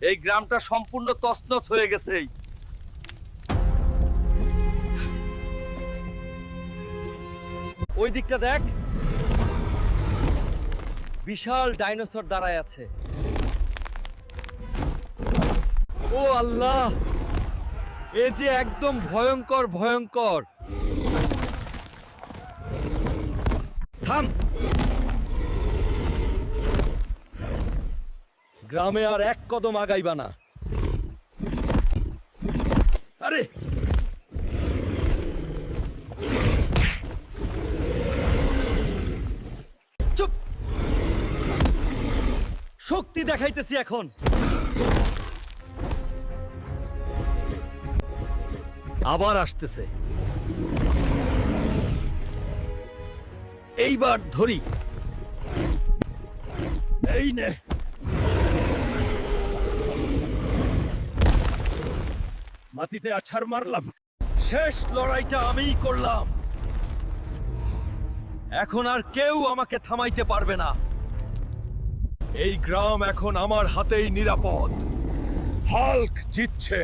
এই গ্রামটা সম্পূর্ণ তছনছ হয়ে গেছে ওই দিকটা দেখ। বিশাল ডাইনোসর দাঁড়ায় আছে। ও আল্লাহ! এ যে একদম ভয়ঙ্কর ভয়ঙ্কর। থাম! গ্রামে আর এক কদম আগাইবা না। আরে! চুপ! শক্তি দেখাইতেছি এখন। আবার আসতেছে। এইবার ধরি। এই নে। মাটিতে আছাড় মারলাম। শেষ লড়াইটা আমিই করলাম। এখন আর কেউ আমাকে থামাইতে পারবে না। এই গ্রাম এখন আমার হাতেই নিরাপদ। হাল্ক জিতছে।